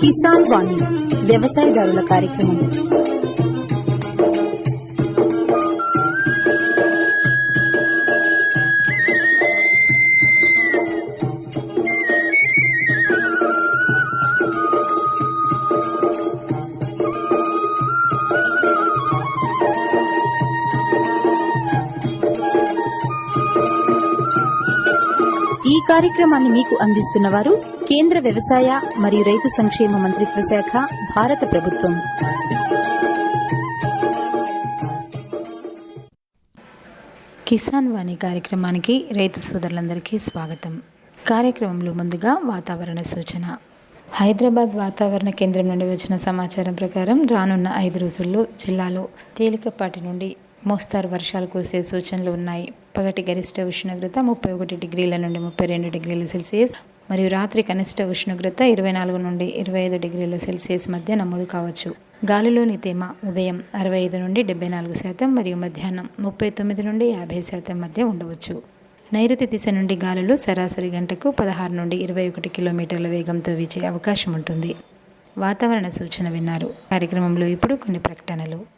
కిసాన్ వాణి వ్యవసాయదారుల కార్యక్రమం కార్యక్రమాన్ని మీకు అందిస్తున్నవారు కేంద్ర వ్యవసాయ మరియు రైతు సంక్షేమ మంత్రిత్వ శాఖ భారత ప్రభుత్వం. కిసాన్ వాణి కార్యక్రమానికి రైతు సోదరులందరికీ స్వాగతం. కార్యక్రమంలో ముందుగా వాతావరణ సూచన. హైదరాబాద్ వాతావరణ కేంద్రం నుండి వచ్చిన సమాచారం ప్రకారం రానున్న ఐదు రోజుల్లో జిల్లాలో తేలికపాటి నుండి మోస్తారు వర్షాలు కురిసే సూచనలు ఉన్నాయి. పగటి గరిష్ట ఉష్ణోగ్రత ముప్పై ఒకటి డిగ్రీల నుండి ముప్పై రెండు డిగ్రీల సెల్సియస్ మరియు రాత్రి కనిష్ట ఉష్ణోగ్రత ఇరవై నాలుగు నుండి ఇరవై ఐదు డిగ్రీల సెల్సియస్ మధ్య నమోదు కావచ్చు. గాలిలోని తేమ ఉదయం అరవై ఐదు నుండి డెబ్బై నాలుగు శాతం మరియు మధ్యాహ్నం ముప్పై తొమ్మిది నుండి యాభై శాతం మధ్య ఉండవచ్చు. నైరుతి దిశ నుండి గాలులు సరాసరి గంటకు పదహారు నుండి ఇరవై ఒకటి కిలోమీటర్ల వేగంతో వీచే అవకాశం ఉంటుంది. వాతావరణ సూచన విన్నారు. కార్యక్రమంలో ఇప్పుడు కొన్ని ప్రకటనలు.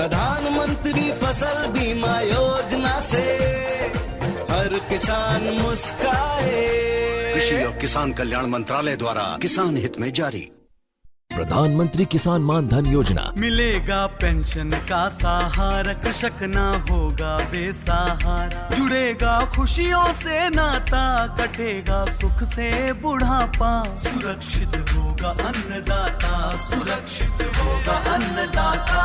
प्रधानमंत्री फ़सल बीमा योजना से हर किसान मुस्काए। कृषि और किसान कल्याण मंत्रालय द्वारा किसान हित में जारी। प्रधानमंत्री किसान मान धन योजना। मिलेगा पेंशन का सहारा कृषक ना होगा बेसहारा। जुड़ेगा खुशियों से नाता कटेगा सुख से बुढ़ापा। सुरक्षित होगा अन्नदाता सुरक्षित होगा अन्नदाता।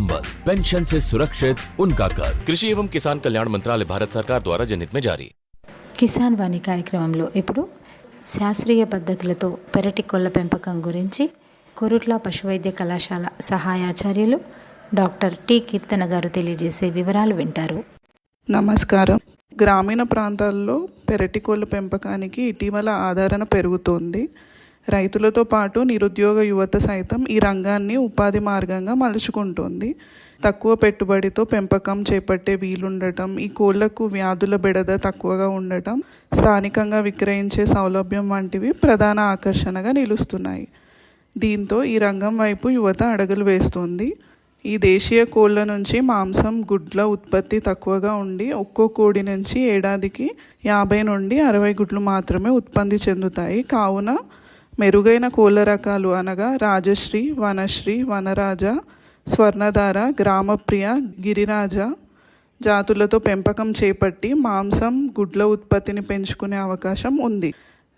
संबल पेंशन से सुरक्षित उनका कर कृषि एवं किसान कल्याण मंत्रालय भारत सरकार द्वारा जनहित में जारी కిసాన్ వాణి కార్యక్రమంలో ఇప్పుడు శాస్త్రీయ పద్ధతులతో పెరటి కోళ్ల పెంపకం గురించి కొరుట్ల పశువైద్య కళాశాల సహాయాచార్యులు డాక్టర్ టి కీర్తన గారు తెలియజేసే వివరాలు వింటారు నమస్కారం గ్రామీణ ప్రాంతాల్లో పెరటికోళ్ళ పెంపకానికి ఇటీవల ఆదరణ పెరుగుతోంది రైతులతో పాటు నిరుద్యోగ యువత సైతం ఈ రంగాన్ని ఉపాధి మార్గంగా మలుచుకుంటోంది. తక్కువ పెట్టుబడితో పెంపకం చేపట్టే వీలుండటం ఈ కోళ్ళకు వ్యాధుల బెడద తక్కువగా ఉండటం స్థానికంగా విక్రయించే సౌలభ్యం వంటివి ప్రధాన ఆకర్షణగా నిలుస్తున్నాయి. దీంతో ఈ రంగం వైపు యువత అడుగులు వేస్తోంది. ఈ దేశీయ కోళ్ళ నుంచి మాంసం గుడ్ల ఉత్పత్తి తక్కువగా ఉండి ఒక్కో కోడి నుంచి ఏడాదికి యాభై నుండి అరవై గుడ్లు మాత్రమే ఉత్పత్తి చెందుతాయి. కావున మెరుగైన కోళ్ళ రకాలు అనగా రాజశ్రీ వనశ్రీ వనరాజ స్వర్ణధార గ్రామప్రియ గిరిరాజ జాతులతో పెంపకం చేపట్టి మాంసం గుడ్ల ఉత్పత్తిని పెంచుకునే అవకాశం ఉంది.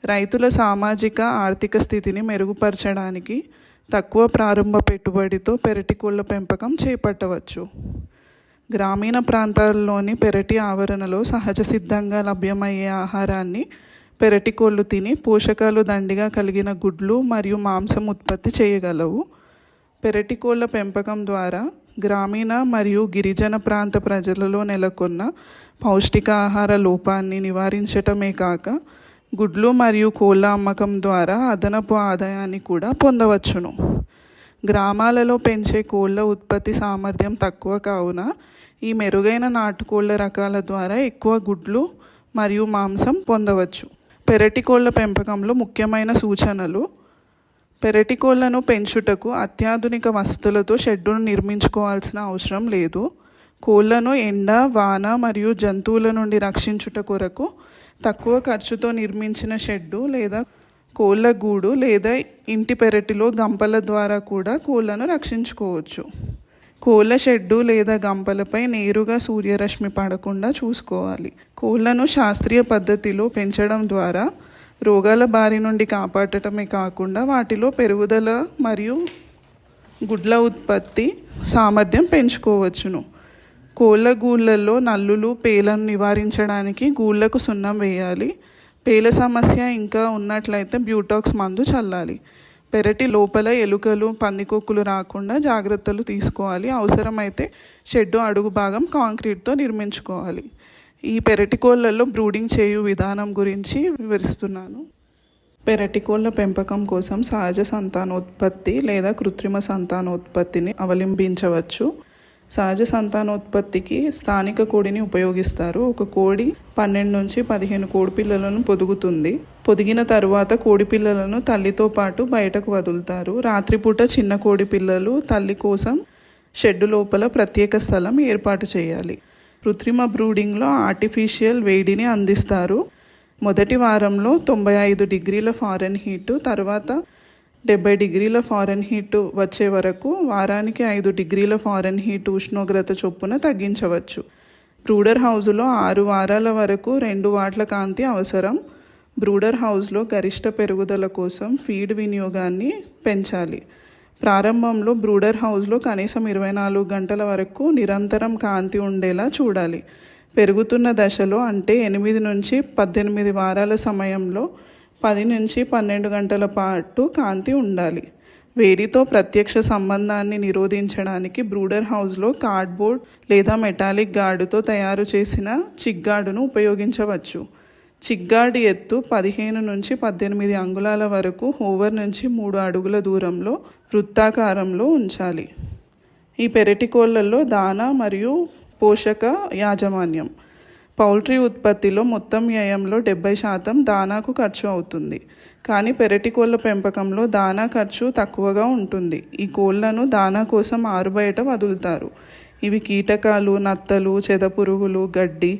రైతుల సామాజిక ఆర్థిక స్థితిని మెరుగుపరచడానికి తక్కువ ప్రారంభ పెట్టుబడితో పెరటి కోళ్ళ పెంపకం చేపట్టవచ్చు. గ్రామీణ ప్రాంతాల్లోని పెరటి ఆవరణలో సహజ సిద్ధంగా లభ్యమయ్యే ఆహారాన్ని పెరటి కోళ్ళు తిని పోషకాలు దండిగా కలిగిన గుడ్లు మరియు మాంసం ఉత్పత్తి చేయగలవు. పెరటి కోళ్ళ పెంపకం ద్వారా గ్రామీణ మరియు గిరిజన ప్రాంత ప్రజలలో నెలకొన్న పౌష్టికాహార లోపాన్ని నివారించటమే కాక గుడ్లు మరియు కోళ్ళ అమ్మకం ద్వారా అదనపు ఆదాయాన్ని కూడా పొందవచ్చును. గ్రామాలలో పెంచే కోళ్ళ ఉత్పత్తి సామర్థ్యం తక్కువ కావున ఈ మెరుగైన నాటుకోళ్ళ రకాల ద్వారా ఎక్కువ గుడ్లు మరియు మాంసం పొందవచ్చు. పెరటి కోళ్ళ పెంపకంలో ముఖ్యమైన సూచనలు. పెరటి కోళ్ళను పెంచుటకు అత్యాధునిక వసతులతో షెడ్డును నిర్మించుకోవాల్సిన అవసరం లేదు. కోళ్ళను ఎండ వాన మరియు జంతువుల నుండి రక్షించుట కొరకు తక్కువ ఖర్చుతో నిర్మించిన షెడ్డు లేదా కోళ్ళ గూడు లేదా ఇంటి పెరటిలో గంపల ద్వారా కూడా కోళ్ళను రక్షించుకోవచ్చు. కోళ్ళ షెడ్డు లేదా గంపలపై నేరుగా సూర్యరశ్మి పడకుండా చూసుకోవాలి. కోళ్ళను శాస్త్రీయ పద్ధతిలో పెంచడం ద్వారా రోగాల బారి నుండి కాపాడటమే కాకుండా వాటిలో పెరుగుదల మరియు గుడ్ల ఉత్పత్తి సామర్థ్యం పెంచుకోవచ్చును. కోళ్ళ గూళ్ళల్లో నల్లులు పేలను నివారించడానికి గూళ్ళకు సున్నం వేయాలి. పేల సమస్య ఇంకా ఉన్నట్లయితే బ్యూటాక్స్ మందు చల్లాలి. పెరటి లోపల ఎలుకలు పందికొక్కులు రాకుండా జాగ్రత్తలు తీసుకోవాలి. అవసరమైతే షెడ్డు అడుగు భాగం కాంక్రీట్తో నిర్మించుకోవాలి. ఈ పెరటి కోళ్ళల్లో బ్రూడింగ్ చేయు విధానం గురించి వివరిస్తున్నాను. పెరటి కోళ్ళ పెంపకం కోసం సహజ సంతానోత్పత్తి లేదా కృత్రిమ సంతానోత్పత్తిని అవలంబించవచ్చు. సహజ సంతానోత్పత్తికి స్థానిక కోడిని ఉపయోగిస్తారు. ఒక కోడి పన్నెండు నుంచి పదిహేను కోడి పిల్లలను పొదుగుతుంది. పొదిగిన తరువాత కోడి పిల్లలను తల్లితో పాటు బయటకు వదులుతారు. రాత్రిపూట చిన్న కోడి పిల్లలు తల్లి కోసం షెడ్డు లోపల ప్రత్యేక స్థలం ఏర్పాటు చేయాలి. కృత్రిమ బ్రూడింగ్లో ఆర్టిఫిషియల్ వేడిని అందిస్తారు. మొదటి వారంలో తొంభై ఐదు డిగ్రీల ఫారెన్ హీటు తర్వాత డెబ్బై డిగ్రీల ఫారెన్ హీటు వచ్చే వరకు వారానికి ఐదు డిగ్రీల ఫారెన్ హీట్ ఉష్ణోగ్రత చొప్పున తగ్గించవచ్చు. బ్రూడర్ హౌస్లో ఆరు వారాల వరకు రెండు వాట్ల కాంతి అవసరం. బ్రూడర్ హౌస్లో గరిష్ట పెరుగుదల కోసం ఫీడ్ వినియోగాన్ని పెంచాలి. ప్రారంభంలో బ్రూడర్ హౌస్లో కనీసం ఇరవై నాలుగు గంటల వరకు నిరంతరం కాంతి ఉండేలా చూడాలి. పెరుగుతున్న దశలో అంటే ఎనిమిది నుంచి పద్దెనిమిది వారాల సమయంలో పది నుంచి పన్నెండు గంటల పాటు కాంతి ఉండాలి. వేడితో ప్రత్యక్ష సంబంధాన్ని నిరోధించడానికి బ్రూడర్ హౌస్లో కార్డ్బోర్డ్ లేదా మెటాలిక్ గార్డుతో తయారు చేసిన చిగ్గాడును ఉపయోగించవచ్చు. చిగ్గాడి ఎత్తు పదిహేను నుంచి పద్దెనిమిది అంగుళాల వరకు ఓవర్ నుంచి మూడు అడుగుల దూరంలో వృత్తాకారంలో ఉంచాలి. ఈ పెరటి కోళ్ళల్లో దాన మరియు పోషక యాజమాన్యం. పౌల్ట్రీ ఉత్పత్తిలో మొత్తం వ్యయంలో డెబ్బై శాతం దానాకు ఖర్చు అవుతుంది. కానీ పెరటి కోళ్ళ పెంపకంలో దానా ఖర్చు తక్కువగా ఉంటుంది. ఈ కోళ్ళను దానా కోసం ఆరుబయట వదులుతారు. ఇవి కీటకాలు నత్తలు చెదపురుగులు గడ్డి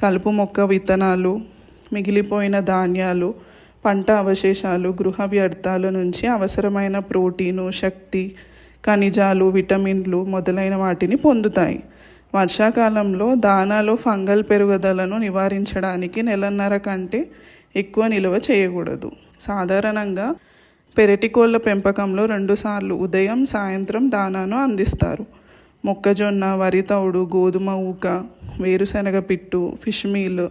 కలుపు మొక్క విత్తనాలు మిగిలిపోయిన ధాన్యాలు పంట అవశేషాలు గృహ వ్యర్థాల నుంచి అవసరమైన ప్రోటీను శక్తి ఖనిజాలు విటమిన్లు మొదలైన వాటిని పొందుతాయి. వర్షాకాలంలో దానాలో ఫంగల్ పెరుగుదలను నివారించడానికి నెలన్నర కంటే ఎక్కువ నిల్వ చేయకూడదు. సాధారణంగా పెరటికోళ్ళ పెంపకంలో రెండుసార్లు ఉదయం సాయంత్రం దానాను అందిస్తారు. మొక్కజొన్న వరి తౌడు గోధుమ ఊక వేరుశనగ పిట్టు ఫిష్ మీల్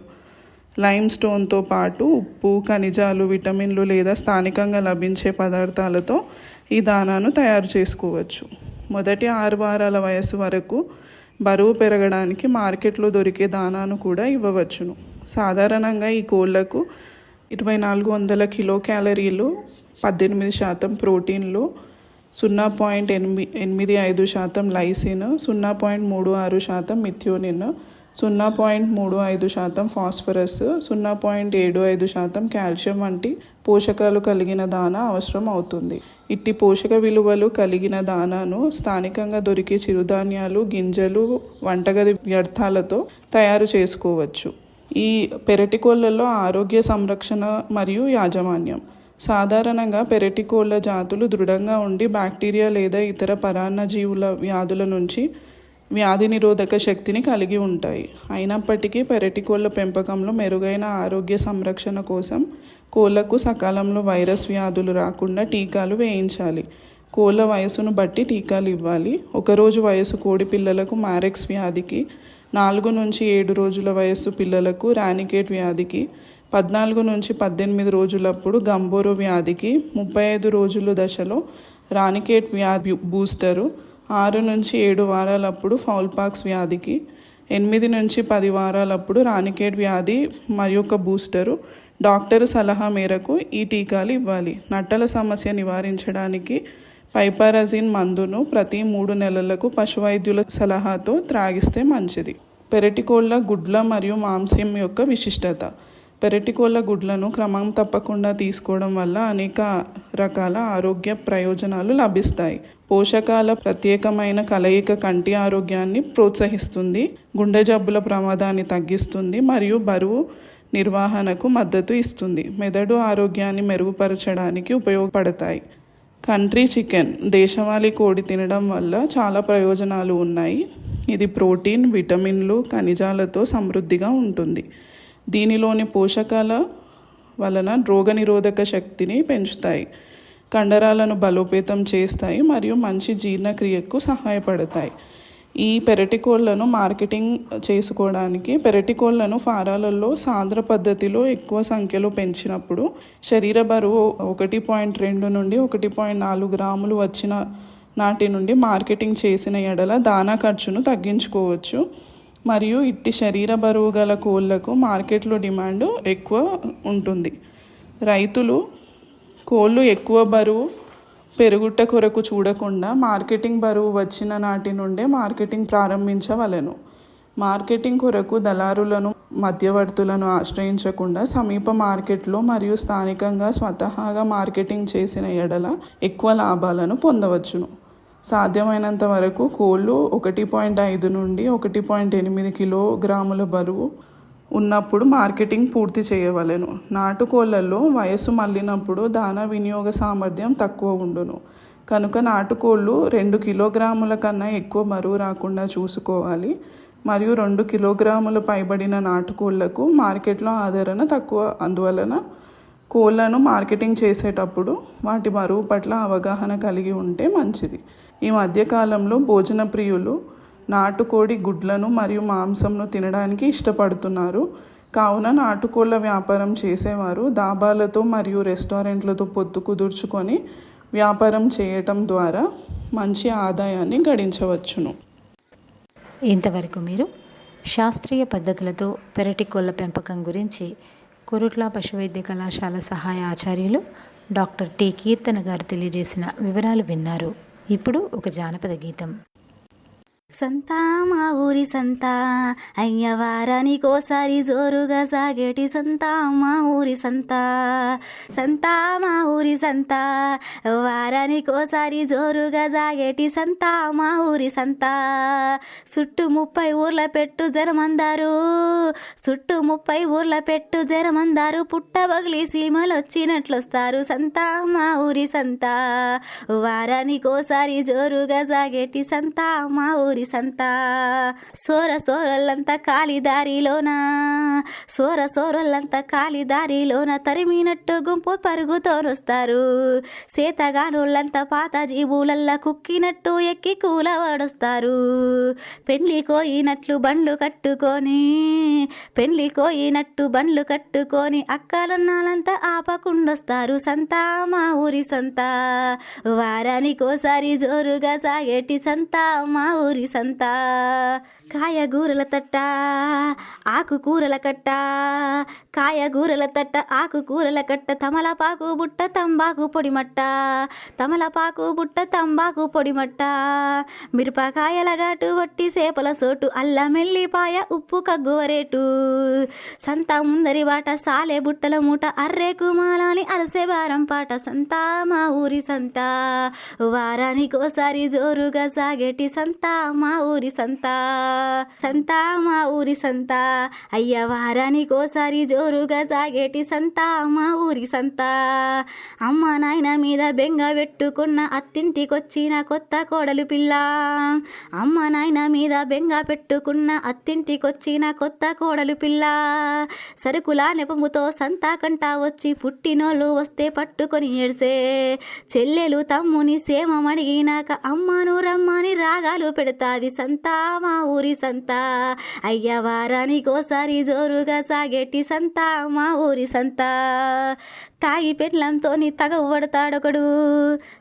లైమ్ స్టోన్తో పాటు ఉప్పు ఖనిజాలు విటమిన్లు లేదా స్థానికంగా లభించే పదార్థాలతో ఈ దానాను తయారు చేసుకోవచ్చు. మొదటి ఆరు వారాల వయసు వరకు బరువు పెరగడానికి మార్కెట్లో దొరికే దానాను కూడా ఇవ్వవచ్చును. సాధారణంగా ఈ కోళ్ళకు ఇరవై నాలుగు వందల కిలో క్యాలరీలు పద్దెనిమిది శాతం ప్రోటీన్లు సున్నా పాయింట్ ఎనిమిది ఎనిమిది ఐదు శాతం లైసిన్ సున్నా పాయింట్ మూడు ఆరు శాతం మిథ్యోనిన్ సున్నా పాయింట్ మూడు ఐదు శాతం ఫాస్ఫరస్ సున్నా పాయింట్ ఏడు ఐదు శాతం కాల్షియం వంటి పోషకాలు కలిగిన దాన అవసరం అవుతుంది. ఇట్టి పోషక విలువలు కలిగిన దానాను స్థానికంగా దొరికే చిరుధాన్యాలు గింజలు వంటగది వ్యర్థాలతో తయారు చేసుకోవచ్చు. ఈ పెరటి కోళ్ళల్లో ఆరోగ్య సంరక్షణ మరియు యాజమాన్యం. సాధారణంగా పెరటి కోళ్ళ జాతులు దృఢంగా ఉండి బ్యాక్టీరియా లేదా ఇతర పరాన్నజీవుల వ్యాధుల నుంచి వ్యాధి నిరోధక శక్తిని కలిగి ఉంటాయి. అయినప్పటికీ పెరటి కోళ్ళ పెంపకంలో మెరుగైన ఆరోగ్య సంరక్షణ కోసం కోళ్ళకు సకాలంలో వైరస్ వ్యాధులు రాకుండా టీకాలు వేయించాలి. కోళ్ళ వయసును బట్టి టీకాలు ఇవ్వాలి. ఒకరోజు వయసు కోడి పిల్లలకు మ్యారెక్స్ వ్యాధికి నాలుగు నుంచి ఏడు రోజుల వయస్సు పిల్లలకు రానికేట్ వ్యాధికి పద్నాలుగు నుంచి పద్దెనిమిది రోజులప్పుడు గంబోరో వ్యాధికి ముప్పై ఐదు రోజుల దశలో రానికేట్ వ్యాధి బూస్టరు ఆరు నుంచి ఏడు వారాలప్పుడు ఫౌల్పాక్స్ వ్యాధికి ఎనిమిది నుంచి పది వారాలప్పుడు రానికేట్ వ్యాధి మరి ఒక బూస్టరు డాక్టర్ సలహా మేరకు ఈ టీకాలు ఇవ్వాలి. నట్టల సమస్య నివారించడానికి పైపారజిన్ మందును ప్రతి మూడు నెలలకు పశువైద్యుల సలహాతో త్రాగిస్తే మంచిది. పెరటికోళ్ళ గుడ్ల మరియు మాంసం యొక్క విశిష్టత. పెరటి కోళ్ళ గుడ్లను క్రమం తప్పకుండా తీసుకోవడం వల్ల అనేక రకాల ఆరోగ్య ప్రయోజనాలు లభిస్తాయి. పోషకాల ప్రత్యేకమైన కలయిక కంటి ఆరోగ్యాన్ని ప్రోత్సహిస్తుంది గుండె జబ్బుల ప్రమాదాన్ని తగ్గిస్తుంది మరియు బరువు నిర్వహణకు మద్దతు ఇస్తుంది. మెదడు ఆరోగ్యాన్ని మెరుగుపరచడానికి ఉపయోగపడతాయి. కంట్రీ చికెన్ దేశవాళీ కోడి తినడం వల్ల చాలా ప్రయోజనాలు ఉన్నాయి. ఇది ప్రోటీన్ విటమిన్లు ఖనిజాలతో సమృద్ధిగా ఉంటుంది. దీనిలోని పోషకాల వలన రోగనిరోధక శక్తిని పెంచుతాయి. కండరాలను బలోపేతం చేస్తాయి మరియు మంచి జీర్ణక్రియకు సహాయపడతాయి. ఈ పెరటి కోళ్ళను మార్కెటింగ్ చేసుకోవడానికి పెరటి కోళ్ళను ఫారాలలో సాంద్ర పద్ధతిలో ఎక్కువ సంఖ్యలో పెంచినప్పుడు శరీర బరువు ఒకటి పాయింట్ రెండు నుండి ఒకటి పాయింట్ నాలుగు గ్రాములు వచ్చిన నాటి నుండి మార్కెటింగ్ చేసిన ఎడల దానా ఖర్చును తగ్గించుకోవచ్చు. మరియు ఇట్టి శరీర బరువు గల కోళ్ళకు మార్కెట్లో డిమాండ్ ఎక్కువ ఉంటుంది. రైతులు కోళ్ళు ఎక్కువ బరువు పెరుగుట కొరకు చూడకుండా మార్కెటింగ్ బరువు వచ్చిన నాటి నుండే మార్కెటింగ్ ప్రారంభించవలెను. మార్కెటింగ్ కొరకు దళారులను మధ్యవర్తులను ఆశ్రయించకుండా సమీప మార్కెట్లో మరియు స్థానికంగా స్వతహాగా మార్కెటింగ్ చేసిన ఎడల ఎక్కువ లాభాలను పొందవచ్చును. సాధ్యమైనంత వరకు కోళ్ళు ఒకటి పాయింట్ ఐదు నుండి ఒకటి పాయింట్ ఎనిమిది కిలోగ్రాముల బరువు ఉన్నప్పుడు మార్కెటింగ్ పూర్తి చేయవలెను. నాటుకోళ్ళలో వయసు మళ్ళినప్పుడు దాన వినియోగ సామర్థ్యం తక్కువ ఉండును. కనుక నాటుకోళ్ళు రెండు కిలోగ్రాముల కన్నా ఎక్కువ బరువు రాకుండా చూసుకోవాలి. మరియు రెండు కిలోగ్రాముల పైబడిన నాటుకోళ్ళకు మార్కెట్లో ఆదరణ తక్కువ. అందువలన కోళ్ళను మార్కెటింగ్ చేసేటప్పుడు వాటి బరువు పట్ల అవగాహన కలిగి ఉంటే మంచిది. ఈ మధ్యకాలంలో భోజన ప్రియులు నాటుకోడి గుడ్లను మరియు మాంసంను తినడానికి ఇష్టపడుతున్నారు. కావున నాటుకోళ్ళ వ్యాపారం చేసేవారు దాబాలతో మరియు రెస్టారెంట్లతో పొత్తు కుదుర్చుకొని వ్యాపారం చేయటం ద్వారా మంచి ఆదాయాన్ని గడించవచ్చును. ఇంతవరకు మీరు శాస్త్రీయ పద్ధతులతో పెరటి కోళ్ళ పెంపకం గురించి కురుట్ల పశువైద్య కళాశాల సహాయ ఆచార్యులు డాక్టర్ టి కీర్తన గారు తెలియజేసిన వివరాలు విన్నారు. ఇప్పుడు ఒక జానపద గీతం. సంతా మా ఊరి సంతా అయ్యవారానికోసారి జోరుగా సాగేటి సంతా మా ఊరి సంతా. సంతా మా ఊరి సంతా వారానికోసారి జోరుగా సాగేటి సంతా మా ఊరి సంతా. చుట్టూ ముప్పై ఊర్ల పెట్టు జనమందారు చుట్టూ ముప్పై ఊర్ల పెట్టు జనమందారు పుట్ట బగిలి సీమలు వచ్చినట్లొస్తారు సంతా మా ఊరి సంతా. వారానికోసారి జోరుగా సాగేటి సంతా మా ఊరి సంతా సోర సోరల్లంతా కాలి దారిలోన సోర సోరల్లంతా కాలి దారిలోన తరిమినట్టు గుంపు పరుగుతోనొస్తారు. సీతగానుళ్ళంతా పాత జీవులల్లా కుక్కినట్టు ఎక్కి కూలవడొస్తారు. పెళ్ళి కోయినట్లు బండ్లు కట్టుకొని పెళ్ళి కోయినట్టు బండ్లు కట్టుకొని అక్కలన్నాలంతా ఆపకుండొస్తారు సంతా మా ఊరి సంతా. వారానికోసారి జోరుగా సాగేటి సంతా మా ఊరి సంతా కాయగూరల తట్ట ఆకుకూరల కట్ట. కాయగూరల తట్ట ఆకుకూరల కట్ట. తమలపాకు బుట్ట తంబాకు పొడిమట్ట తమలపాకు బుట్ట తంబాకు పొడిమట్ట మిరపకాయల ఘాటు వట్టి సేపల సోటు అల్లం ఎల్లిపాయ ఉప్పు కగ్గువరేటు సంత ముందరి బాట సాలే బుట్టల మూట అర్రే కుమాలని అలసే బారం పాట. సంత మా ఊరి సంతా వారానికోసారి జోరుగా సాగేటి సంత మా ఊరి సంతా. సంతా మా ఊరి సంతా. అయ్య వారానికోసారి జోరుగా సాగేటి సంతా మా ఊరి సంతా. అమ్మ నాయన మీద బెంగ పెట్టుకున్న అత్తింటికొచ్చిన కొత్త కోడలు పిల్ల. అమ్మ నాయన మీద బెంగ పెట్టుకున్న అత్తింటికొచ్చిన కొత్త కోడలు పిల్ల. సరుకుల నెపముతో సంతా కంటా వచ్చి పుట్టినోళ్ళు వస్తే పట్టుకొని ఏడ్సే. చెల్లెలు తమ్ముని సేమ అడిగినాక అమ్మను రమ్మని రాగాలు పెడతాది సంతా మా ఊరి ఊరి సంత. అయ్య వారానికోసారి జోరుగా సాగేటి సంత మా ఊరి సంత. తాగి పెండ్లంతోని తగవు పడతాడొకడు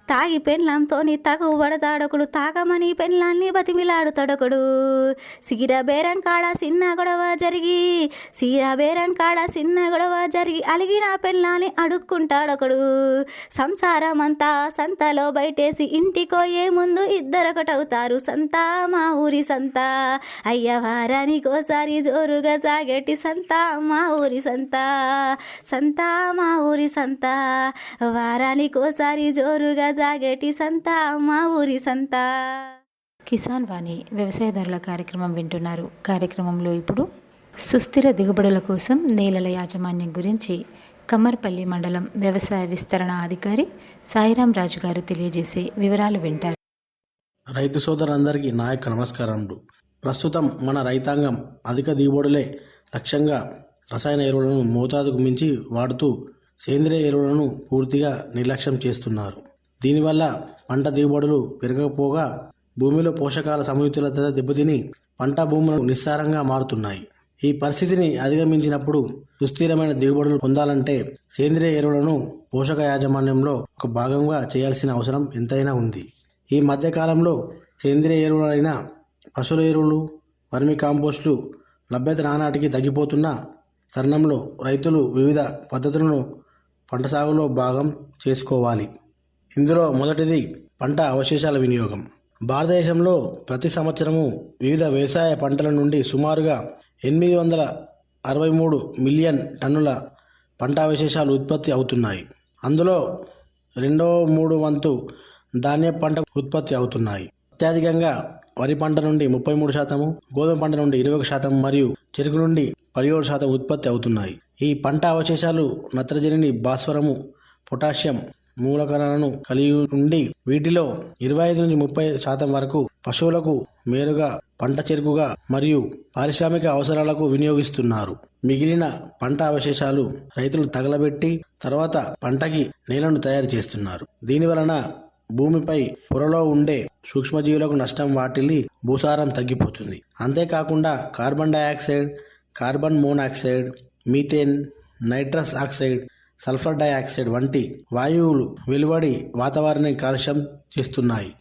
తాగి పెండ్లంతోని తగవు పడతాడొకడు తాగమని పెండ్లాన్ని బతిమిలాడుతాడొకడు. సీర బేరం కాడ చిన్న గొడవ జరిగి సీర బేరం కాడ చిన్న గొడవ జరిగి అలిగిన పెళ్ళాన్ని అడుక్కుంటాడొకడు. సంసారం అంతా సంతలో బయటేసి ఇంటికోయే ముందు ఇద్దరొకటవుతారు సంత మా ఊరి సంత. అయ్య వారానికోసారి జోరుగా సాగేటి సంత మా ఊరి సంత. సంత మా ఊరి సంత వారానికోసారి జోరుగా సాగేటి సంత మా ఊరి సంత. కిసాన్ వాణి వ్యవసాయదారుల కార్యక్రమం వింటున్నారు. కార్యక్రమంలో ఇప్పుడు సుస్థిర దిగుబడుల కోసం నేలల యాజమాన్యం గురించి కమ్మర్పల్లి మండలం వ్యవసాయ విస్తరణ అధికారి సాయిరాం రాజు గారు తెలియజేసే వివరాలు వింటారు. రైతు సోదరులందరికీ నా యొక్క నమస్కారములు. ప్రస్తుతం మన రైతాంగం అధిక దిగుబడులే లక్ష్యంగా రసాయన ఎరువులను మోతాదుకు మించి వాడుతూ సేంద్రియ ఎరువులను పూర్తిగా నిర్లక్ష్యం చేస్తున్నారు. దీనివల్ల పంట దిగుబడులు పెరగకపోగా భూమిలో పోషకాల సమయుతులత దెబ్బతిని పంట భూములు నిస్సారంగా మారుతున్నాయి. ఈ పరిస్థితిని అధిగమించినప్పుడు సుస్థిరమైన దిగుబడులు పొందాలంటే సేంద్రియ ఎరువులను పోషక యాజమాన్యంలో ఒక భాగంగా చేయాల్సిన అవసరం ఎంతైనా ఉంది. ఈ మధ్యకాలంలో సేంద్రియ ఎరువులైన పశువుల ఎరువులు వర్మి కాంపోస్టులు లభ్యత నానాటికి తగ్గిపోతున్న తరుణంలో రైతులు వివిధ పద్ధతులను పంట సాగులో భాగం చేసుకోవాలి. ఇందులో మొదటిది పంట అవశేషాల వినియోగం. భారతదేశంలో ప్రతి సంవత్సరము వివిధ వ్యవసాయ పంటల నుండి సుమారుగా ఎనిమిది వందల అరవై మూడు మిలియన్ టన్నుల పంట అవశేషాలు ఉత్పత్తి అవుతున్నాయి. అందులో రెండో మూడు వంతు ధాన్య పంట ఉత్పత్తి అవుతున్నాయి. అత్యధికంగా వరి పంట నుండి ముప్పై మూడు శాతము గోధుమ పంట నుండి ఇరవై ఒక శాతం మరియు చెరుకు నుండి పదిహేడు శాతం ఉత్పత్తి అవుతున్నాయి. ఈ పంట అవశేషాలు నత్రజనిని భాస్వరము పొటాషియం మూలకణాలను కలిగి ఉండి వీటిలో ఇరవై ఐదు నుంచి ముప్పై శాతం వరకు పశువులకు మేరుగా పంట చెరుకుగా మరియు పారిశ్రామిక అవసరాలకు వినియోగిస్తున్నారు. మిగిలిన పంట అవశేషాలు రైతులు తగలబెట్టి తర్వాత పంటకి నేలను తయారు చేస్తున్నారు. దీని వలన భూమిపై పొరలో ఉండే సూక్ష్మజీవులకు నష్టం వాటిల్లి భూసారం తగ్గిపోతుంది. అంతేకాకుండా carbon dioxide carbon monoxide methane nitrous oxide sulphur dioxide వంటి వాయువులు వెలువడి వాతావరణాన్ని కాలుష్యం చేస్తున్నాయి.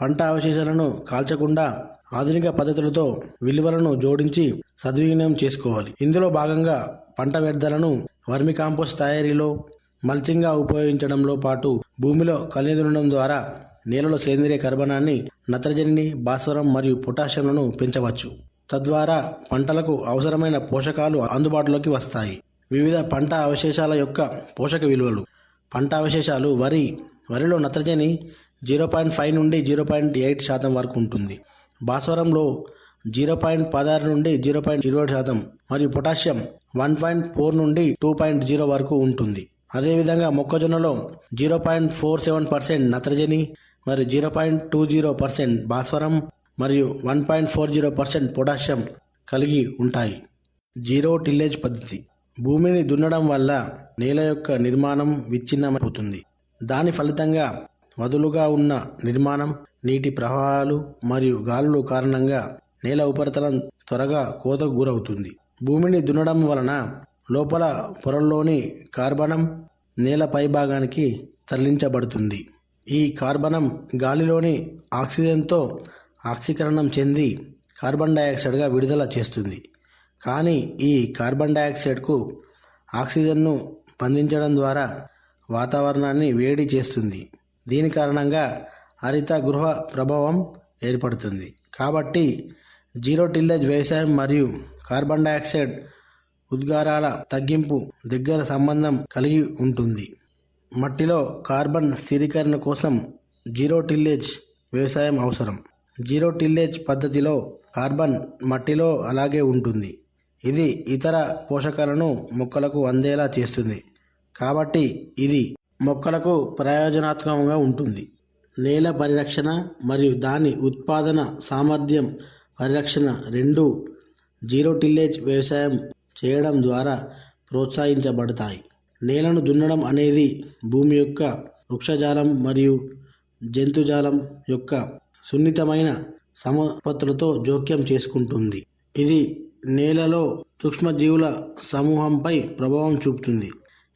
పంట అవశేషాలను కాల్చకుండా ఆధునిక పద్ధతులతో విలువలను జోడించి సద్వినియోగం చేసుకోవాలి. ఇందులో భాగంగా పంట వ్యర్థాలను వర్మి కాంపోస్ట్ తయారీలో మల్చింగ్గా ఉపయోగించడంలో పాటు భూమిలో కలిదునడం ద్వారా నేలలో సేంద్రియ కర్బనాన్ని నత్రజనిని భాస్వరం మరియు పొటాషియంలను పెంచవచ్చు. తద్వారా పంటలకు అవసరమైన పోషకాలు అందుబాటులోకి వస్తాయి. వివిధ పంట అవశేషాల యొక్క పోషక విలువలు. పంట అవశేషాలు వరి వరిలో నత్రజని జీరో పాయింట్ ఫైవ్ నుండి జీరో పాయింట్ ఎయిట్ శాతం వరకు ఉంటుంది. భాస్వరంలో జీరో పాయింట్ పదహారు నుండి జీరో పాయింట్ ఇరవై శాతం మరియు పొటాషియం వన్ పాయింట్ ఫోర్ నుండి టూ పాయింట్ జీరో వరకు ఉంటుంది. అదేవిధంగా మొక్కజొన్నలో zero point four seven percent నత్రజని మరియు zero point two zero percent భాస్వరం మరియు one point four zero percent potassium కలిగి ఉంటాయి. జీరో టిల్లేజ్ పద్ధతి. భూమిని దున్నడం వల్ల నేల యొక్క నిర్మాణం విచ్ఛిన్నమైపోతుంది. దాని ఫలితంగా వదులుగా ఉన్న నిర్మాణం నీటి ప్రవాహాలు మరియు గాలులు కారణంగా నేల ఉపరితలం త్వరగా కోతకు గురవుతుంది. భూమిని దున్నడం వలన లోపల పొరల్లోని కార్బనం నేల పైభాగానికి తరలించబడుతుంది. ఈ కార్బనం గాలిలోని ఆక్సిజన్తో ఆక్సీకరణం చెంది కార్బన్ డయాక్సైడ్గా విడుదల చేస్తుంది. కానీ ఈ కార్బన్ డయాక్సైడ్కు ఆక్సిజన్ను బంధించడం ద్వారా వాతావరణాన్ని వేడి చేస్తుంది. దీని కారణంగా హరిత గృహ ప్రభావం ఏర్పడుతుంది. కాబట్టి జీరో టిల్లేజ్ వ్యవసాయం మరియు కార్బన్ డయాక్సైడ్ ఉద్గారాల తగ్గింపు దగ్గర సంబంధం కలిగి ఉంటుంది. మట్టిలో కార్బన్ స్థిరీకరణ కోసం జీరో టిల్లేజ్ వ్యవసాయం అవసరం. జీరో టిల్లేజ్ పద్ధతిలో కార్బన్ మట్టిలో అలాగే ఉంటుంది. ఇది ఇతర పోషకాలను మొక్కలకు అందేలా చేస్తుంది. కాబట్టి ఇది మొక్కలకు ప్రయోజనాత్మకంగా ఉంటుంది. నేల పరిరక్షణ మరియు దాని ఉత్పాదన సామర్థ్యం పరిరక్షణ రెండు జీరో టిల్లేజ్ వ్యవసాయం చేయడం ద్వారా ప్రోత్సహించబడతాయి. నేలను దున్నడం అనేది భూమి యొక్క వృక్షజాలం మరియు జంతుజాలం యొక్క సున్నితమైన సమపత్తులతో జోక్యం చేసుకుంటుంది. ఇది నేలలో సూక్ష్మజీవుల సమూహంపై ప్రభావం చూపుతుంది.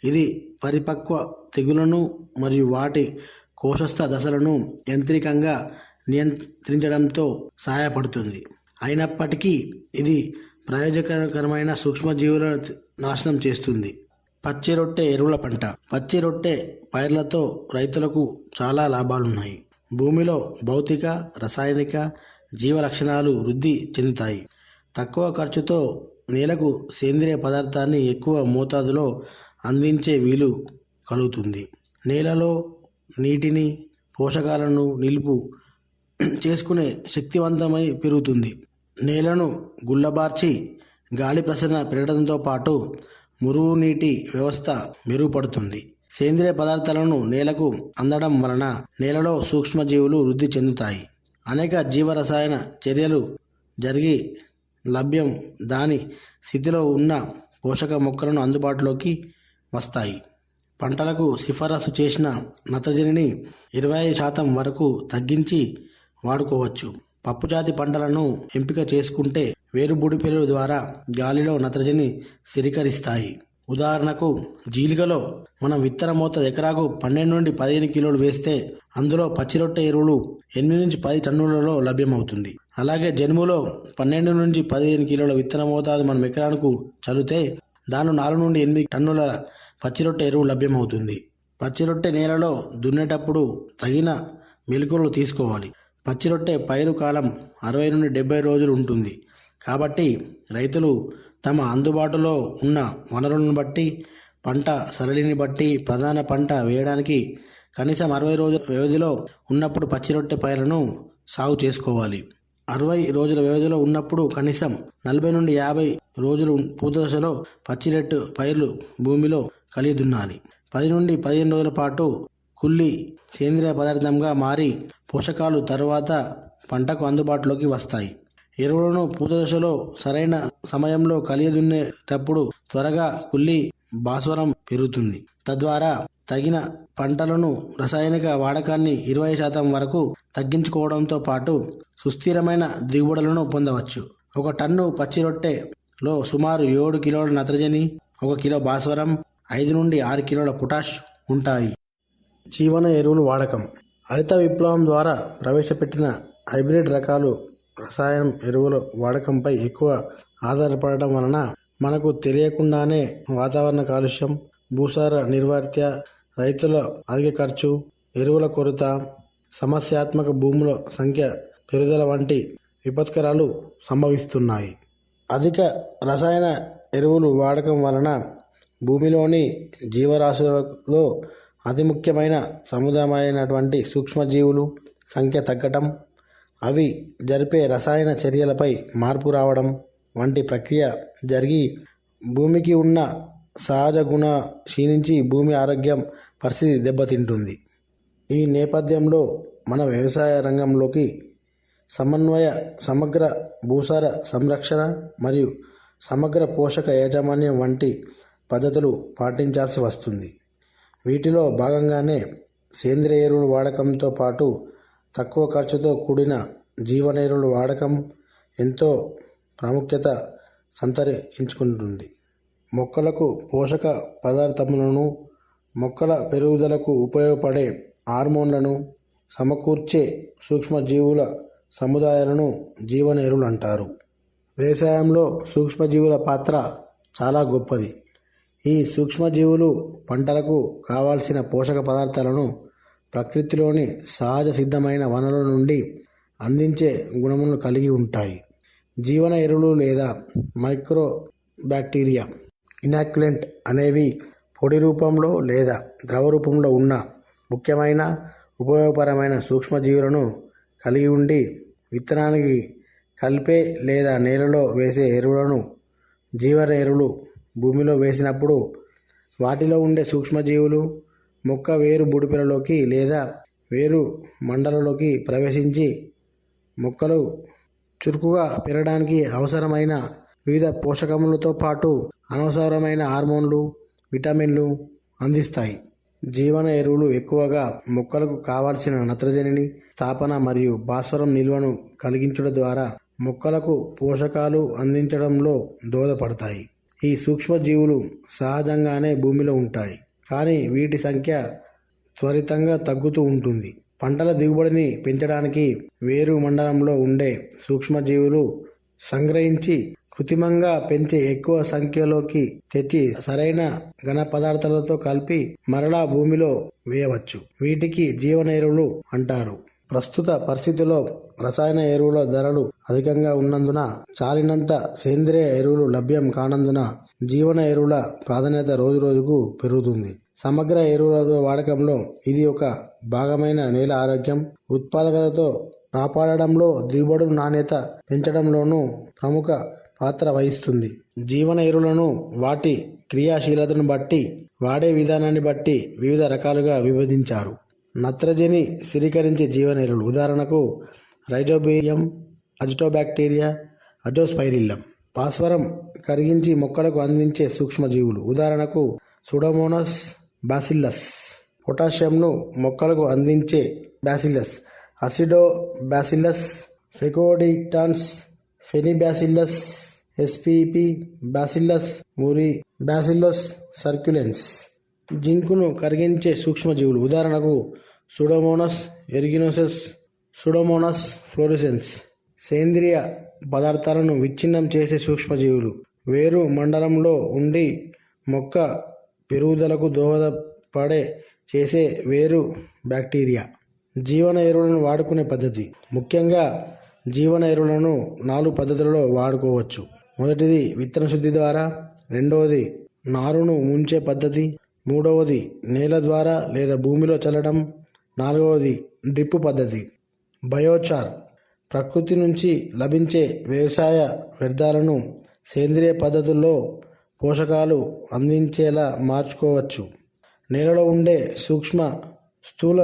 ఇది పరిపక్వ తెగులను మరియు వాటి కోశస్థ దశలను యంత్రికంగా నియంత్రించడంతో సహాయపడుతుంది. అయినప్పటికీ ఇది ప్రయోజనకరమైన సూక్ష్మజీవుల నాశనం చేస్తుంది. పచ్చి రొట్టె ఎరువుల పంట. పచ్చి రొట్టె పైర్లతో రైతులకు చాలా లాభాలున్నాయి. భూమిలో భౌతిక రసాయనిక జీవ లక్షణాలు వృద్ధి చెందుతాయి. తక్కువ ఖర్చుతో నేలకు సేంద్రియ పదార్థాన్ని ఎక్కువ మోతాదులో అందించే వీలు కలుగుతుంది. నేలలో నీటిని పోషకాలను నిలుపు చేసుకునే శక్తివంతమై పెరుగుతుంది. నేలను గుల్లబార్చి గాలి ప్రసరణ పెరగడంతో పాటు మురుగునీటి వ్యవస్థ మెరుగుపడుతుంది. సేంద్రియ పదార్థాలను నేలకు అందడం వలన నేలలో సూక్ష్మజీవులు వృద్ధి చెందుతాయి. అనేక జీవరసాయన చర్యలు జరిగి లభ్యం దాని స్థితిలో ఉన్న పోషక మొక్కలను అందుబాటులోకి వస్తాయి. పంటలకు సిఫారసు చేసిన నత్రజనిని ఇరవై ఐదు శాతం వరకు తగ్గించి వాడుకోవచ్చు. పప్పుజాతి పంటలను ఎంపిక చేసుకుంటే వేరుబుడిపెలు ద్వారా గాలిలో నత్రజని స్థిరీకరిస్తాయి ఉదాహరణకు జీలికలో మనం విత్తన మోత ఎకరాకు పన్నెండు నుండి పదిహేను కిలోలు వేస్తే అందులో పచ్చిరొట్టె ఎరువులు ఎనిమిది నుంచి పది టన్నులలో లభ్యమవుతుంది. అలాగే జనుములో పన్నెండు నుంచి పదిహేను కిలోల విత్తన మోతాదు మనం ఎకరానికి చలితే దానిలో నాలుగు నుండి ఎనిమిది టన్నుల పచ్చిరొట్టె ఎరువు లభ్యమవుతుంది. పచ్చిరొట్టె నేలలో దున్నేటప్పుడు తగిన మెలకువలు తీసుకోవాలి. పచ్చిరొట్టె పైరు కాలం అరవై నుండి డెబ్బై రోజులు ఉంటుంది. కాబట్టి రైతులు తమ అందుబాటులో ఉన్న వనరులను బట్టి పంట సరళిని బట్టి ప్రధాన పంట వేయడానికి కనీసం అరవై రోజుల వ్యవధిలో ఉన్నప్పుడు పచ్చిరొట్టె పైర్లను సాగు చేసుకోవాలి. అరవై రోజుల వ్యవధిలో ఉన్నప్పుడు కనీసం నలభై నుండి యాభై రోజులు పూత దశలో పచ్చి రెట్టు పైర్లు భూమిలో కలిగి దున్నాలి పది నుండి పదిహేను రోజుల పాటు కుళ్ళి సేంద్రియ పదార్థంగా మారి పోషకాలు తరువాత పంటకు అందుబాటులోకి వస్తాయి. ఎరువులను పూత దశలో సరైన సమయంలో కలిగి దున్నేటప్పుడు త్వరగా కుళ్ళి భాస్వరం పెరుగుతుంది. తద్వారా తగిన పంటలను రసాయనిక వాడకాన్ని ఇరవై శాతం వరకు తగ్గించుకోవడంతో పాటు సుస్థిరమైన దిగుబడులను పొందవచ్చు. ఒక టన్ను పచ్చి రొట్టెలో సుమారు ఏడు కిలోల నత్రజని ఒక కిలో భాస్వరం ఐదు నుండి ఆరు కిలోల పొటాష్ ఉంటాయి. జీవన ఎరువులు వాడకం. హరిత విప్లవం ద్వారా ప్రవేశపెట్టిన హైబ్రిడ్ రకాలు రసాయనం ఎరువుల వాడకంపై ఎక్కువ ఆధారపడడం వలన మనకు తెలియకుండానే వాతావరణ కాలుష్యం భూసార నిర్వార్త్య రైతుల అధిక ఖర్చు ఎరువుల కొరత సమస్యాత్మక భూముల సంఖ్య పెరుగుదల వంటి విపత్కరాలు సంభవిస్తున్నాయి. అధిక రసాయన ఎరువులు వాడకం వలన భూమిలోని జీవరాశులలో అతి ముఖ్యమైన సముదాయమైనటువంటి సూక్ష్మజీవులు సంఖ్య తగ్గటం అవి జరిపే రసాయన చర్యలపై మార్పు రావడం వంటి ప్రక్రియ జరిగి భూమికి ఉన్న సహజ గుణ క్షీణించి భూమి ఆరోగ్యం పరిస్థితి దెబ్బతింటుంది. ఈ నేపథ్యంలో మన వ్యవసాయ రంగంలోకి సమన్వయ సమగ్ర భూసార సంరక్షణ మరియు సమగ్ర పోషక యాజమాన్యం వంటి పద్ధతులు పాటించాల్సి వస్తుంది. వీటిలో భాగంగానే సేంద్రియ ఎరువుల వాడకంతో పాటు తక్కువ ఖర్చుతో కూడిన జీవన ఎరువుల వాడకం ఎంతో ప్రాముఖ్యత సంతరించుకుంటుంది. మొక్కలకు పోషక పదార్థములను మొక్కల పెరుగుదలకు ఉపయోగపడే హార్మోన్లను సమకూర్చే సూక్ష్మజీవుల సముదాయాలను జీవన ఎరువులు అంటారు. వ్యవసాయంలో సూక్ష్మజీవుల పాత్ర చాలా గొప్పది. ఈ సూక్ష్మజీవులు పంటలకు కావాల్సిన పోషక పదార్థాలను ప్రకృతిలోని సహజ సిద్ధమైన వనరుల నుండి అందించే గుణములను కలిగి ఉంటాయి. జీవన ఎరువులు లేదా మైక్రో బ్యాక్టీరియా ఇనాక్యులెంట్ అనేవి పొడి రూపంలో లేదా ద్రవ రూపంలో ఉన్న ముఖ్యమైన ఉపయోగపరమైన సూక్ష్మజీవులను కలిగి ఉండి విత్తనానికి కలిపే లేదా నేలలో వేసే ఎరువులను జీవన ఎరువులు భూమిలో వేసినప్పుడు వాటిలో ఉండే సూక్ష్మజీవులు మొక్క వేరు బుడిపెలలోకి లేదా వేరు మండలలోకి ప్రవేశించి మొక్కలు చురుకుగా పెరగడానికి అవసరమైన వివిధ పోషకములతో పాటు అనవసరమైన హార్మోన్లు విటమిన్లు అందిస్తాయి. జీవన ఎరువులు ఎక్కువగా మొక్కలకు కావాల్సిన నత్రజనిని స్థాపన మరియు భాస్వరం నిల్వను కలిగించడం ద్వారా మొక్కలకు పోషకాలు అందించడంలో దోహదపడతాయి. ఈ సూక్ష్మజీవులు సహజంగానే భూమిలో ఉంటాయి. కానీ వీటి సంఖ్య త్వరితంగా తగ్గుతూ ఉంటుంది. పంటల దిగుబడిని పెంచడానికి వేరు మండలంలో ఉండే సూక్ష్మజీవులు సంగ్రహించి కృత్రిమంగా పెంచే ఎక్కువ సంఖ్యలోకి తెచ్చి సరైన ఘన పదార్థాలతో కలిపి మరలా భూమిలో వేయవచ్చు. వీటికి జీవన అంటారు. ప్రస్తుత పరిస్థితిలో రసాయన ఎరువుల ధరలు అధికంగా ఉన్నందున చాలినంత సేంద్రియ ఎరువులు లభ్యం కానందున జీవన ఎరువుల ప్రాధాన్యత రోజు రోజుకు పెరుగుతుంది. సమగ్ర ఎరువుల వాడకంలో ఇది ఒక భాగమైన నేల ఆరోగ్యం. ఉత్పాదకతతో కాపాడడంలో దిగుబడుల నాణ్యత పెంచడంలోనూ ప్రముఖ పాత్ర వహిస్తుంది. జీవన ఎరువులను వాటి క్రియాశీలతను బట్టి వాడే విధానాన్ని బట్టి వివిధ రకాలుగా విభజించారు. నత్రజని స్థిరీకరించే జీవన ఉదాహరణకు రైజోబియం అజిటోబ్యాక్టీరియా అజోస్పైరిల్లం. భాస్వరం కరిగించి మొక్కలకు అందించే సూక్ష్మజీవులు. ఉదాహరణకు సుడోమోనస్ బాసిల్లస్. పొటాషియంను మొక్కలకు అందించే బ్యాసిల్లస్ అసిడో బ్యాసిల్లస్ ఫెకోడిటాన్స్ ఫెనిబ్యాసిల్లస్ ఎస్పిపి బాసిల్లస్ మురి బ్యాసిల్లస్ సర్క్యులెన్స్. జింకును కరిగించే సూక్ష్మజీవులు. ఉదాహరణకు సుడోమోనస్ ఎరిగినోసస్ సుడోమోనస్ ఫ్లోరిసెన్స్ సేంద్రియ పదార్థాలను విచ్ఛిన్నం చేసే సూక్ష్మజీవులు. వేరు మండలంలో ఉండి మొక్క పెరుగుదలకు దోహదపడే చేసే వేరు బ్యాక్టీరియా. జీవన ఎరువులను వాడుకునే పద్ధతి. ముఖ్యంగా జీవన ఎరువులను నాలుగు పద్ధతులలో వాడుకోవచ్చు. మొదటిది విత్తన శుద్ధి ద్వారా రెండవది నారును ముంచే పద్ధతి మూడవది నేల ద్వారా లేదా భూమిలో చల్లడం. నాలుగవది డ్రిప్ పద్ధతి. బయోచార్ ప్రకృతి నుంచి లభించే వ్యవసాయ వ్యర్థాలను సేంద్రియ పద్ధతుల్లో పోషకాలు అందించేలా మార్చుకోవచ్చు. నేలలో ఉండే సూక్ష్మ స్థూల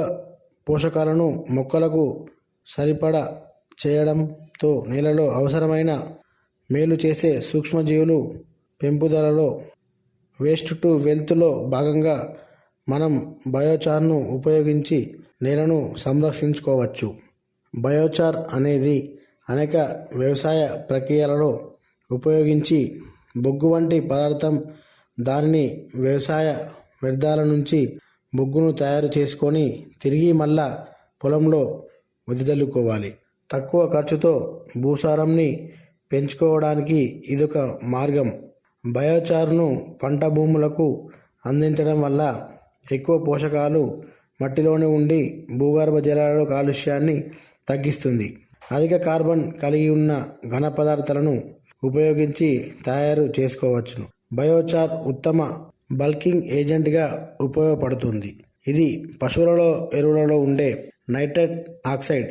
పోషకాలను మొక్కలకు సరిపడా చేయడంతో నేలలో అవసరమైన మేలు చేసే సూక్ష్మజీవులు పెంపుదలలో వేస్ట్ టు వెల్త్లో భాగంగా మనం బయోచార్ను ఉపయోగించి నేలను సంరక్షించుకోవచ్చు. బయోచార్ అనేది అనేక వ్యవసాయ ప్రక్రియలలో ఉపయోగించి బొగ్గు వంటి పదార్థం దానిని వ్యవసాయ వ్యర్థాల నుంచి బొగ్గును తయారు చేసుకొని తిరిగి మళ్ళా పొలంలో వదిదల్లుకోవాలి తక్కువ ఖర్చుతో భూసారంని పెంచుకోవడానికి ఇదొక మార్గం. బయోచార్ను పంట భూములకు అందించడం వల్ల ఎక్కువ పోషకాలు మట్టిలోనే ఉండి భూగర్భ జలాల కాలుష్యాన్ని తగ్గిస్తుంది. అధిక కార్బన్ కలిగి ఉన్న ఘన పదార్థాలను ఉపయోగించి తయారు చేసుకోవచ్చును. బయోచార్ ఉత్తమ బల్కింగ్ ఏజెంట్గా ఉపయోగపడుతుంది. ఇది పశువులలో ఎరువులలో ఉండే నైట్రేట్ ఆక్సైడ్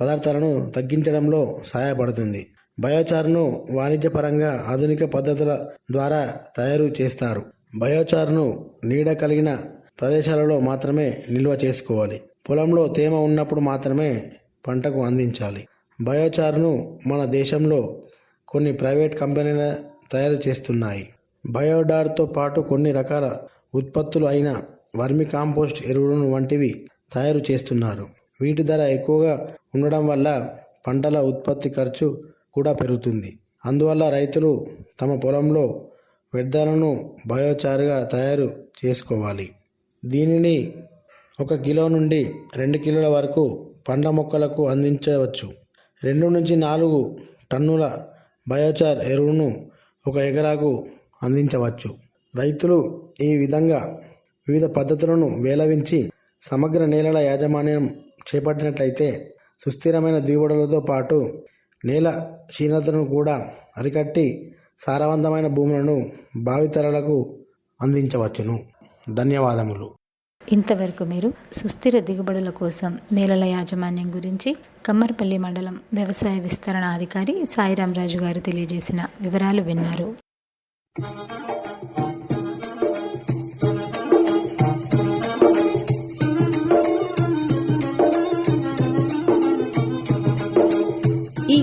పదార్థాలను తగ్గించడంలో సహాయపడుతుంది. బయోచార్ను వాణిజ్యపరంగా ఆధునిక పద్ధతుల ద్వారా తయారు చేస్తారు. బయోచార్ను నీడ కలిగిన ప్రదేశాలలో మాత్రమే నిల్వ చేసుకోవాలి. పొలంలో తేమ ఉన్నప్పుడు మాత్రమే పంటకు అందించాలి. బయోచార్ను మన దేశంలో కొన్ని ప్రైవేట్ కంపెనీల తయారు చేస్తున్నాయి. బయోడార్తో పాటు కొన్ని రకాల ఉత్పత్తులు అయిన వర్మి కాంపోస్ట్ ఎరువులను వంటివి తయారు చేస్తున్నారు. వీటి ధర ఎక్కువగా ఉండడం వల్ల పంటల ఉత్పత్తి ఖర్చు కూడా పెరుగుతుంది. అందువల్ల రైతులు తమ పొలంలో వ్యర్థాలను బయోచారుగా తయారు చేసుకోవాలి. దీనిని ఒక కిలో నుండి రెండు కిలోల వరకు పండ్ల మొక్కలకు అందించవచ్చు. రెండు నుంచి నాలుగు టన్నుల బయోచార్ ఎరువును ఒక ఎకరాకు అందించవచ్చు. రైతులు ఈ విధంగా వివిధ పద్ధతులను వేలవించి సమగ్ర నేలల యాజమాన్యం చేపట్టినట్లయితే సుస్థిరమైన దిగుబడులతో పాటు నేల క్షీణతను కూడా అరికట్టి సారవంతమైన భూములను భావితరాలకు అందించవచ్చును. ధన్యవాదములు. ఇంతవరకు మీరు సుస్థిర దిగుబడుల కోసం నేలల యాజమాన్యం గురించి కమ్మర్పల్లి మండలం వ్యవసాయ విస్తరణ అధికారి సాయిరాం రాజు గారు తెలియజేసిన వివరాలు విన్నారు.